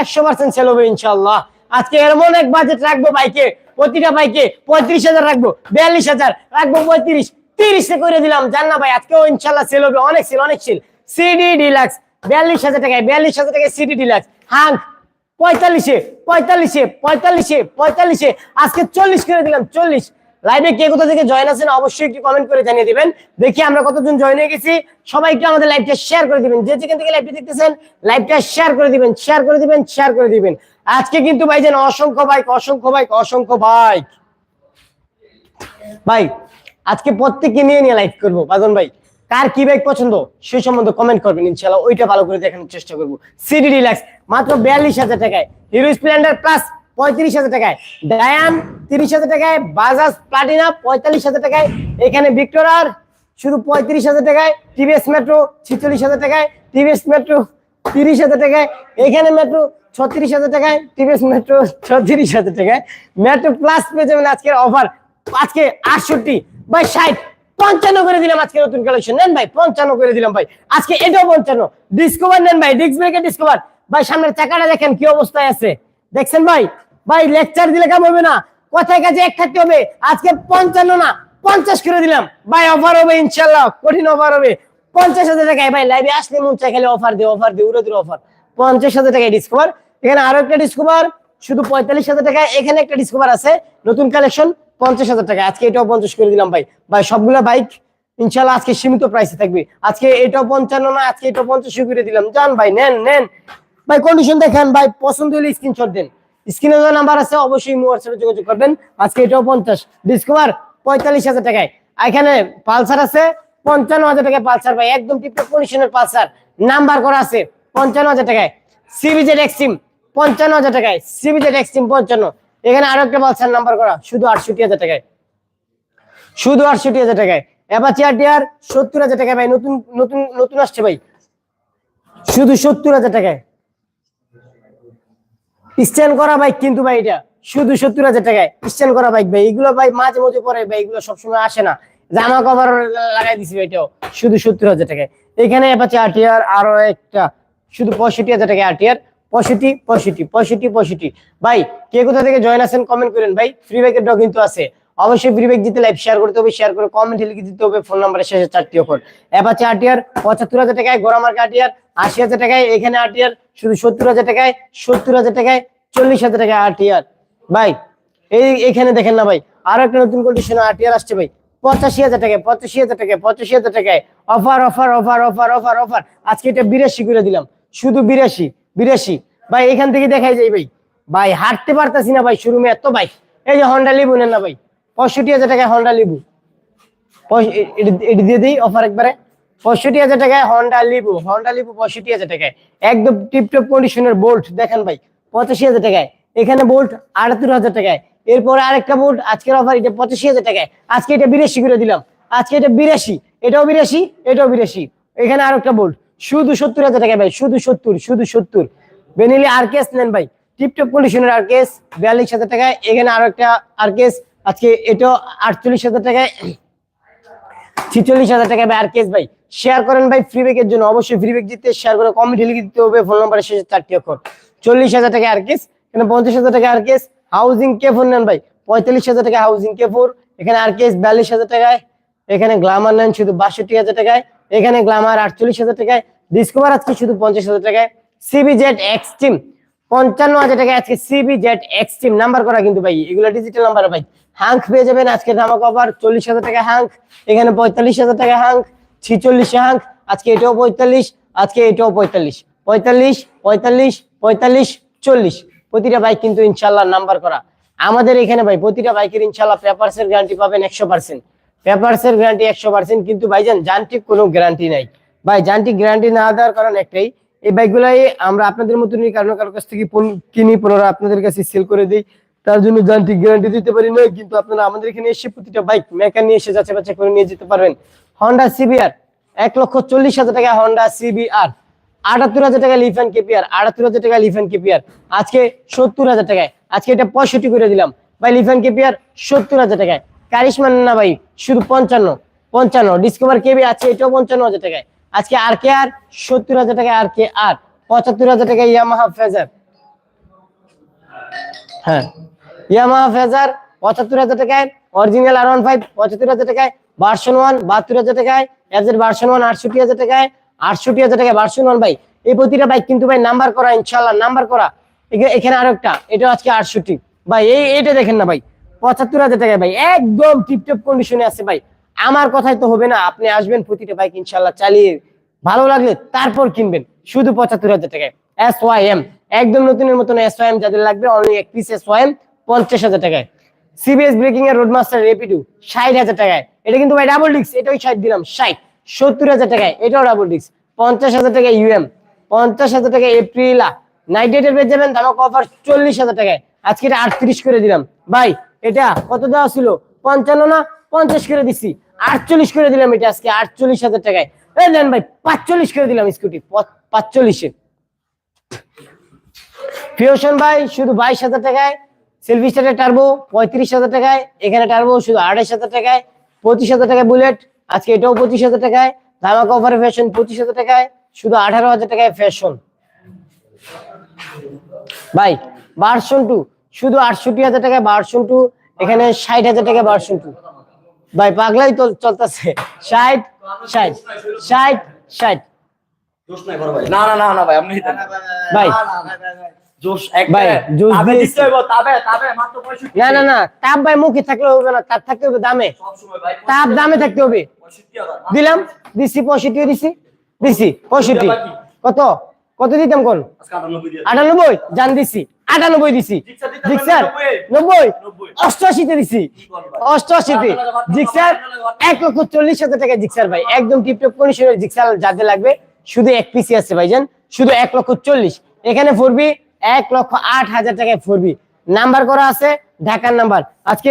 একশো percent sale হবে ইনশাল্লাহ আজকে এমন এক বাজেট রাখব বাইকে প্রতিটা বাইকে পঁয়ত্রিশ হাজার রাখব, বিয়াল্লিশ হাজার রাখব পঁয়ত্রিশ, তিরিশে করে দিলাম। জান না ভাই, আজকেও ইনশাল্লাহ সেল হবে, অনেক সেল অনেক সেল সিডি ডিলাক্স বিয়াল্লিশ হাজার টাকায়, বিয়াল্লিশ হাজার টাকায় সিডি ডিলাক্স হাঙ্ক, পঁয়তাল্লিশে পঁয়তাল্লিশে পঁয়তাল্লিশে পঁয়তাল্লিশে। আজকে চল্লিশ করে দিলাম, চল্লিশ। লাইভে কে কোথা থেকে জয়েন আছেন অবশ্যই একটু কমেন্ট করে জানিয়ে দিবেন। দেখি আমরা কতজন জয়েন হয়ে গেছি। সবাই একটু আমাদের লাইভটা শেয়ার করে দিবেন। যে যেখান থেকে লাইভটা দেখতেছেন লাইভটা শেয়ার করে দিবেন শেয়ার করে দিবেন শেয়ার করে দিবেন। আজকে কিন্তু ভাই যেন অসংখ্য বাইক অসংখ্য বাইক অসংখ্য বাইক ভাই, আজকে প্রত্যেককে নিয়ে নিয়ে লাইভ করব। বাদন ভাই, কার কি বাইক পছন্দ? সেই সম্বন্ধে কমেন্ট করবেন ইনশাল্লাহ ওইটা ভালো করে দেখানোর চেষ্টা করব। সিডি রিল্যাক্স মাত্র বিয়াল্লিশ হাজার টাকায়। হিরো স্প্লেন্ডার প্লাস পঁয়ত্রিশ হাজার টাকায়। ডায়ান, তিরিশ হাজার টাকায়। বাজাজ প্লাটিনা, পঁয়তাল্লিশ হাজার টাকায়। এখানে ভিক্টোরার, শুধু পঁয়ত্রিশ হাজার টাকায়। টিভিএস মেট্রো, ছিচল্লিশ হাজার টাকায়। টিভিএস মেট্রো, তিরিশ হাজার টাকায়। এখানে মেট্রো, ছত্রিশ হাজার টাকায়। টিভিএস মেট্রো, ছত্রিশ হাজার টাকায়। মেট্রো প্লাস পেয়ে যাবেন আজকের অফার। আজকে আটষট্টি বাই ষাট। পঞ্চান্ন করে দিলাম আজকে নতুন কালেকশন। নেন ভাই, পঞ্চান্ন করে দিলাম ভাই। আজকে এটাও পঞ্চান্ন। ডিসকভার নেন ভাই। ডিস্ক ব্রেকের ডিসকভার ভাই, সামনের চাকাটা দেখেন কি অবস্থায় আছে। দেখছেন ভাই? ভাই লেকচার দিলে কাম হবে না? কথায় কাজে এক থাকতে হবে। আজকে পঞ্চান্ন না, পঞ্চাশ করে দিলাম। ভাই অফার হবে ইনশাল্লাহ কঠিন অফার হবে। পঞ্চাশ হাজার টাকায়, ভাই লাইভে আসলে মন চাই খালি অফার দিয়ে অফার দিয়ে উড়ে অফার পঞ্চাশ হাজার টাকায় ডিসকভার এখানে আরও একটা ডিসকভার শুধু পঁয়তাল্লিশ হাজার টাকায় এখানে একটা ডিসকভার আছে। নতুন কালেকশন পঞ্চাশ হাজার টাকা আজকে এটাও পঞ্চাশ করে দিলাম, ভাই। ভাই, সবগুলা বাইক ইনশাল্লাহ আজকে সীমিত প্রাইসে থাকবে। আজকে এটাও পঞ্চান্ন না, আজকে এটাও পঞ্চাশ করে দিলাম। যান ভাই, নেন নেন। ভাই কন্ডিশন দেখেন ভাই, পছন্দ হলে স্ক্রিনশট দেন। স্ক্রিনে যে নাম্বার আছে, অবশ্যই হোয়াটসঅ্যাপে যোগাযোগ করবেন। আজকে এটাও পঞ্চাশ। ডিসকভার পঁয়তাল্লিশ হাজার টাকায়। এখানে পালসার আছে, পঞ্চান্ন হাজার টাকায় পালসার ভাই, একদম টিপটপ কন্ডিশনের পালসার। নাম্বার করা আছে, পঞ্চান্ন হাজার টাকায়। সিবিজেড এক্সট্রিম পঞ্চান্ন হাজার টাকায়। সিবিজেড এক্সট্রিম পঞ্চান্ন। এখানে আরও একটা পালসার নাম্বার করা, শুধু আটষট্টি হাজার টাকায়। শুধু আটষট্টি হাজার টাকায়। এবার চেয়ার টিয়ার সত্তর হাজার টাকায় ভাই, নতুন নতুন নতুন আসছে ভাই। শুধু সত্তর হাজার টাকায়। স্ট্যান্ড করা বাইক কিন্তু ভাই এটা শুধু সত্তর হাজার টাকায় স্ট্যান্ড করা বাইক ভাই। এগুলো ভাই মাঝে মাঝে পরে ভাই এগুলো সবসময় আসে না। জামা কভার লাগাই দিছি ভাই এটাও শুধু সত্তর হাজার টাকায়। এখানে অ্যাপাচি আরটিআর আরও একটা শুধু পঁয়ষট্টি হাজার টাকা আরটিআর পঁয়ষট্টি পঁয়ষট্টি পঁয়ষট্টি পঁয়ষট্টি। ভাই, কে কোথা থেকে জয়েন আছেন কমেন্ট করেন ভাই। ফ্রি ব্যাগের ডগ কিন্তু আছে। অবশ্যই ফ্রি ব্যাগ দিতে লাইভ শেয়ার করতে হবে শেয়ার করে কমেন্ট লিখে দিতে হবে ফোন নাম্বারের শেষে চারটি অক্ষর। অ্যাপাচি আরটিআর পঁচাত্তর হাজার টাকায় গোরামার্ক আরটিআর আশি হাজার টাকায় এখানে আরটিআর শুধু সত্তর হাজার টাকায়, সত্তর হাজার টাকায়, চল্লিশ হাজার টাকায় আরটিআর ভাই, এই এখানে দেখেন না ভাই আরও একটা নতুন কন্ডিশন আরটিআর আসছে ভাই। পঁচাশি হাজার টাকায়, পঁচাশি হাজার টাকায়, পঁচাশি হাজার টাকায়। Offer offer offer offer offer offer আজকে এটা বিরাশি করে দিলাম। শুধু বিরাশি বিরাশি। ভাই, এখান থেকে দেখাই যায় ভাই। ভাই, হাঁটতে পারতাছি না ভাই শুরু এত ভাই। এই যে হন্ডা লিবু নেন না ভাই। পঁয়ষট্টি হাজার টাকায় হন্ডা লিবু এটি দিয়ে দিই অফার একবারে। পঁয়ষট্টি হাজার টাকায় হন্ডা লিবু হন্ডা লিবু পঁয়ষট্টি হাজার টাকায়। একদম টিপটপ কন্ডিশনের বোল্ট দেখেন ভাই, পঁচাশি হাজার টাকায়। এখানে বোল্ট আটাত্তর হাজার টাকায়। এরপরে আরেকটা বোল্ট আজকের অফার এটা পঁচাশি হাজার টাকায়। আজকে এটা বিরাশি করে দিলাম। আজকে এটা বিরাশি, এটাও বিরাশি এটাও বিরাশি। এখানে আরেকটা বোল্ট শুধু সত্তর হাজার টাকায় ভাই, শুধু সত্তর শুধু সত্তর। বেনিলি আর কেস নেন ভাই টিপটপ কন্ডিশনের আর কেস বিয়াল্লিশ হাজার টাকায়। এখানে আরও একটা আর কেস আজকে এটাও আটচল্লিশ হাজার টাকায়। ছিচল্লিশ হাজার টাকা ভাই, আর কেস ভাই শেয়ার করেন ভাই ফ্রি ব্যাগের জন্য। অবশ্যই ফ্রি ব্যাগ দিতে শেয়ার করে কমেন্ট লিখে দিতে হবে ফোন নাম্বারের শেষে চারটি অক্ষর। চল্লিশ হাজার টাকা আর কেস এখানে পঞ্চাশ হাজার টাকা আর কেস হাউজিং কে ফোন নেন ভাই, পঁয়তাল্লিশ হাজার টাকা হাউজিং কে ফোর এখানে আর কেস বিয়াল্লিশ হাজার টাকায়, এখানে গ্লামার নেন শুধু বাষট্টি হাজার টাকায়, এখানে গ্লামার আটচল্লিশ হাজার টাকায় ডিসকভার আজকে শুধু পঞ্চাশ হাজার টাকায়। সিবি জেড এক্সট্রিম পঞ্চান্ন হাজার টাকা আজকে সিবি জেড এক্সট্রিম নাম্বার করা কিন্তু ভাই, এগুলো ডিজিটাল নাম্বার ভাই। হাঙ্ক পেয়ে যাবেন। আজকে ধামা কভার চল্লিশ হাজার টাকা হাঙ্ক, এখানে পঁয়তাল্লিশ হাজার টাকা হাঙ্ক, ছিচল্লিশ হাঙ্ক, আজকে এটাও পঁয়তাল্লিশ, আজকে এটাও পঁয়তাল্লিশ। পঁয়তাল্লিশ পঁয়তাল্লিশ পঁয়তাল্লিশ, চল্লিশ। প্রতিটা বাইক কিন্তু ইনশাল্লাহ নাম্বার করা। আমাদের এখানে ভাই, প্রতিটা বাইকের ইনশাল্লাহ পেপারস এর গ্যারান্টি পাবেন একশো পার্সেন্ট পেপারস এর গ্যারান্টি একশো পার্সেন্ট কিন্তু ভাইজান যান্ত্রিক কোনো গ্যারান্টি নাই। ভাই, যান্ত্রিক গ্যারান্টি না দেওয়ার কারণ একটাই, এই বাইকগুলাই আমরা আপনাদের মতনই কারও কারও কাছ থেকে কিনি, পুনরায় আপনাদের কাছে সেল করে দিই। তার জন্য যান্ত্রিক গ্যারান্টি দিতে পারি না কিন্তু আপনারা আমাদের এখানে এসে প্রতিটা বাইক নিয়ে এসে যাচাই বাছাই করে নিয়ে যেতে পারবেন। হন্ডা সিবিআর এক লক্ষ চল্লিশ হাজার টাকা হন্ডা সিবিআর আটাত্তর হাজার টাকা লিফান কেপিআর আটাত্তর হাজার টাকা লিফান কেপিআর আজকে সত্তর হাজার টাকায়, আজকে এটা পঁয়ষট্টি করে দিলাম। ভাই লিফান কেপিআর সত্তর হাজার টাকায় কারিশমান না ভাই, শুধু পঞ্চান্ন পঞ্চান্ন ডিসকভার কেবি আছে, এটাও পঞ্চান্ন হাজার টাকায়। আজকে আর কে আর সত্তর হাজার টাকা আর কে আর পঁচাত্তর হাজার টাকা ইয়ামাহা ফেজার হ্যাঁ। ইয়ামাহা ফেজার পঁচাত্তর হাজার টাকায় অরিজিনাল আর ওয়ান ফাইভ পঁচাত্তর হাজার টাকায় ভার্সন ওয়ান বাহাত্তর হাজার টাকায় ভার্সন ওয়ান আটষট্টি হাজার টাকায়, আটষট্টি হাজার টাকায় ভার্সন ওয়ান ভাই। এই প্রতিটা বাইক কিন্তু ভাই নাম্বার করা ইনশাল্লাহ নাম্বার করা। এখানে আরও একটা এটা আজকে আটষট্টি। ভাই, এই এটা দেখেন না ভাই, পঁচাত্তর হাজার টাকায় ভাই, একদম টিপটপ কন্ডিশনে আছে ভাই। আমার কথাই তো হবে না, আপনি আসবেন প্রতিটা বাইক ইনশাল্লাহ চালিয়ে, ভালো লাগলে তারপর কিনবেন, শুধু পঁচাত্তর হাজার টাকায়। এস ওয়াই এম একদম নতুনের মতন এস ওয়াই এম যাদের লাগবে অনলি এক পিস এস ওয়াই এম পঞ্চাশ হাজার টাকায়। সিবিএস ব্রেকিং এর রোডমাস্টার রেপিডু ষাট হাজার টাকায়। এটা কিন্তু ভাই ডাবল ডিস্ক এটাও ষাট দিলাম, ষাট, সত্তর হাজার টাকায়, এটাও ডাবল ডিস্ক পঞ্চাশ হাজার টাকায় ইউএম পঞ্চাশ হাজার টাকায় এপ্রিলা নাইট ডেটের পেয়ে যাবেন দামক অফার চল্লিশ হাজার টাকায়। আজকে এটা আটত্রিশ করে দিলাম। ভাই, এটা কত দেওয়া ছিল? পঞ্চান্ন না? পঞ্চাশ করে দিছি। আটচল্লিশ করে দিলাম এটা আজকে, আটচল্লিশ হাজার টাকায়। এই নেন ভাই, পাঁচচল্লিশ করে দিলাম স্কুটি পাঁচচল্লিশে। ফিউশন ভাই, শুধু বাইশ হাজার টাকায় সেলফি স্টারের টার্বো পঁয়ত্রিশ হাজার টাকায় এখানে টার্বো শুধু আড়াইশ হাজার টাকায় পঁচিশ হাজার টাকায় বুলেট আজকে এটাও পঁচিশ হাজার টাকায় ধামাকা অফারে ফ্যাশন পঁচিশ হাজার টাকায় শুধু আঠারো হাজার টাকায় ফ্যাশন ভাই ভার্সন টু শুধু আটষট্টি হাজার টাকায় ভার্সন টু এখানে ষাট হাজার টাকায় ভার্সন টু ভাই পাগলাই তো চলতেছে। ষাট ষাট ষাট ষাট। না না না ভাই আপনি ভাই জোশ এক ভাই, জোশ তবে দিয়েছি। দিতে হইব তবে তবে মাত্র 65 না না না তাপ ভাই মুখে থাকলে হবে না তাপ থাকতে হবে দামে। সব সময় ভাই তাপ দামে থাকতে হবে। দিলাম দিছি পঁয়ষট্টি দিছি দিছি পঁয়ষট্টি কত? কত দিতাম কোন? আজকে 98 দিয়ে আটানব্বই? জান দিছি। আটানব্বই দিছি। জিক্সার নব্বই। অষ্টআশিতে দিছি। অষ্টআশিতে। জিক্সার? এক লক্ষ চল্লিশ হাজার টাকা জিক্সার ভাই। একদম টিপটপ কন্ডিশনের জিক্সার যাদের লাগবে। শুধু এক পিসি আছে ভাইজান। শুধু এক লক্ষ চল্লিশ। এখানে ফোরবি এক লক্ষ আট হাজার টাকায় ফোরবি নাম্বার করা আছে ঢাকার নাম্বার। আজকে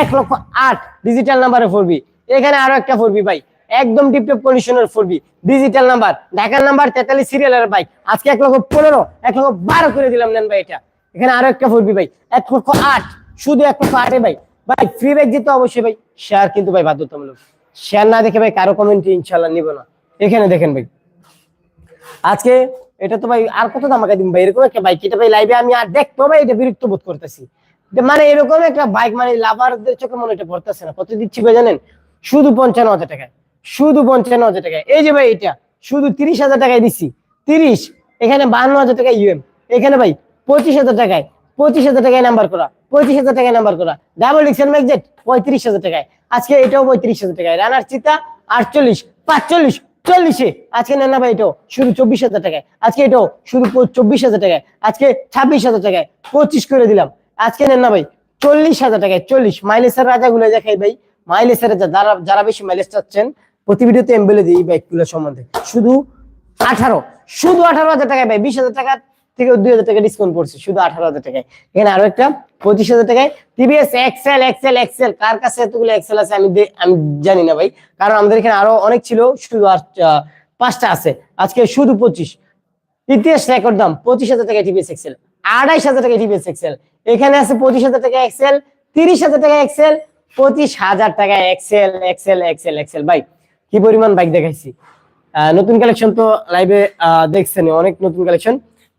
এক লক্ষ আট ডিজিটাল নাম্বারে ফোরবি এখানে আরও একটা ফোরবি ভাই একদম টিপটপ কন্ডিশনের ফোরবি ডিজিটাল নাম্বার ঢাকার নাম্বার তেতাল্লিশ সিরিয়ালের বাইক আজকে এক লক্ষ পনেরো, এক লক্ষ বারো করে দিলাম নেন ভাই এটা। এখানে আরও একটা ফোরবি ভাই এক লক্ষ আট, শুধু এক লক্ষ আটে ভাই ভাই ফ্রি ব্যাগ যেতে অবশ্যই ভাই। শেয়ার কিন্তু ভাই বাধ্যতামূলক। শেয়ার না দেখে ভাই কারও কমেন্ট ইনশাল্লাহ নিব না। এখানে দেখেন ভাই। আজকে এটা তো ভাই আর কত দামাকা দিন ভাই? এরকম একটা বাইক এটা ভাই লাইভে আমি আর দেখতো ভাই এটা বিরক্ত বোধ করতেছি। মানে এরকম একটা বাইক মানে লাভারদের চোখে মনে এটা পড়তেছে না। কত দিচ্ছি ভাই জানেন? শুধু পঞ্চান্ন হাজার টাকায়। শুধু পঞ্চান্ন হাজার টাকায়। এই যে ভাই এটা, শুধু তিরিশ হাজার টাকায় দিচ্ছি তিরিশ, এখানে বান্ন হাজার টাকায় ইউএম এখানে ভাই পঁচিশ হাজার টাকায়। পঁচিশ হাজার টাকায় নাম্বার করা। পঁচিশ হাজার টাকায় নাম্বার করা। ডাবল ডিক্সেল ম্যাগজেট পঁয়ত্রিশ হাজার টাকায়। আজকে এটাও পঁয়ত্রিশ হাজার টাকায়। রানার চিতা আটচল্লিশ, পাঁচচল্লিশ চল্লিশে। আজকে নেন না ভাই এটাও, শুধু চব্বিশ হাজার টাকায়। আজকে এটাও, শুধু চব্বিশ হাজার টাকায়। আজকে ছাব্বিশ হাজার টাকায়, পঁচিশ করে দিলাম। আজকে নেন না ভাই, চল্লিশ হাজার টাকায়, চল্লিশ। মাইলেসের রাজা গুলো দেখাই ভাই মাইলেসের রাজা, যারা যারা বেশি মাইলেজ চাচ্ছেন, প্রতি ভিডিওতে এম বলে দিই এই বাইকগুলো সম্বন্ধে। শুধু আঠারো শুধু আঠারো হাজার টাকায় ভাই, বিশ হাজার টাকা থেকে দুই হাজার টাকা ডিসকাউন্ট পড়ছে, শুধু আঠারো হাজার টাকায়। এখানে আরও একটা, পঁচিশ হাজার টাকায় টিভিএস এক্সেল এক্সেল এক্সেল কার কাছে এতগুলো এক্সেল আছে আমি আমি জানি না ভাই। কারণ আমাদের এখানে আরও অনেক ছিল, শুধু আর পাঁচটা আছে। আজকে শুধু পঁচিশ। ইতিহাস রেকর্ড দাম, পঁচিশ হাজার টাকা টিভিএস এক্সেল আড়াইশ হাজার টাকা টিভিএস এক্সেল এখানে আছে পঁচিশ হাজার টাকা এক্সেল তিরিশ হাজার টাকা এক্সেল পঁচিশ হাজার টাকা এক্সেল এক্সেল এক্সেল এক্সেল ভাই, কি পরিমাণ বাইক দেখাইছি? নতুন কালেকশন তো লাইভে দেখছেন অনেক নতুন কালেকশন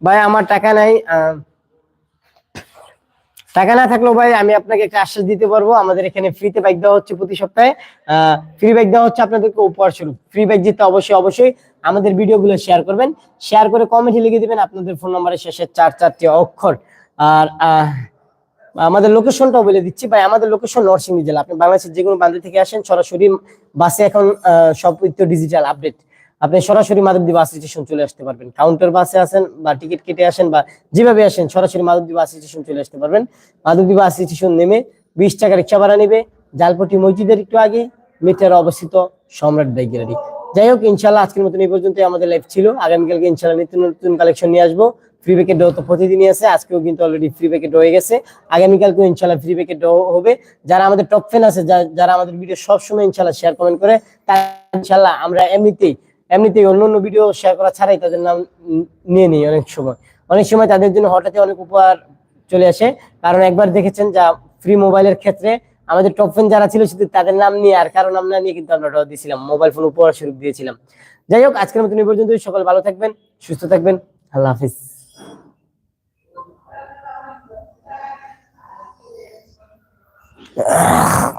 ভাই, আমার টাকা নাই টাকা না থাকলেও ভাই, আমি আপনাকে একটা আশ্বাস দিতে পারব। আমাদের এখানে ফ্রিতে বাইক দেওয়া হচ্ছে প্রতি সপ্তাহে। ফ্রি বাইক দেওয়া হচ্ছে আপনাদেরকে উপহার স্বরূপ। ফ্রি বাইক জিততে অবশ্যই অবশ্যই আমাদের ভিডিওগুলো শেয়ার করবেন। শেয়ার করে কমেন্টে লিখে দিবেন আপনাদের ফোন নাম্বারের শেষে চার চারটি অক্ষর। আর আমাদের লোকেশনটাও বলে দিচ্ছি। ভাই, আমাদের লোকেশন নরসিংদী জেলা। আপনি বাংলাদেশের যে কোনো প্রান্ত থেকে আসেন, সরাসরি বাসে এখন সব ডিজিটাল আপডেট আপনি সরাসরি মাধবদী বাস স্টেশন চলে আসতে পারবেন। কাউন্টার বাসে আসেন বা টিকিট কেটে আসেন বা যেভাবে আসেন, সরাসরি মাধবদী বাস স্টেশন চলে আসতে পারবেন। মাধবদী বাস স্টেশন নেমে বিশ টাকা রিক্সা ভাড়া নেবে। জালপটি মসজিদের একটু আগে, মিটারে অবস্থিত সম্রাট বাইক গ্যালারি যাই হোক ইনশাল্লাহ আজকের মতন এই পর্যন্ত আমাদের লাইফ ছিল। আগামীকালকে ইনশাল্লাহ নিত্য নতুন কালেকশন নিয়ে আসব। ফ্রি প্যাকেট ডো তো প্রতিদিনই আছে, আজকেও কিন্তু অলরেডি ফ্রি প্যাকেট হয়ে গেছে। আগামীকালকেও ইনশাল্লাহ ফ্রি প্যাকেট ডো হবে। যারা আমাদের টপ ফ্যান আছে যারা আমাদের ভিডিও সবসময় ইনশাল্লাহ শেয়ার কমেন্ট করে, তারা ইনশাল্লাহ আমরা এমনিতেই এমনিতেই অন্য অন্য ভিডিও শেয়ার করা ছাড়াই তাদের নাম নিয়ে নিই অনেক সময়। অনেক সময় তাদের জন্য হঠাৎই অনেক উপহার চলে আসে। কারণ একবার দেখেছেন যা ফ্রি মোবাইলের ক্ষেত্রে আমাদের টপ ফ্যান যারা ছিল শুধু তাদের নাম নিয়ে আর কারও নাম না নিয়ে কিন্তু আমরা অর্ডার দিয়েছিলাম মোবাইল ফোন উপহার স্বরূপ দিয়েছিলাম। যাই হোক, আজকের মতন এই পর্যন্তই। সকাল ভালো থাকবেন, সুস্থ থাকবেন। আল্লাহ হাফিজ। Ah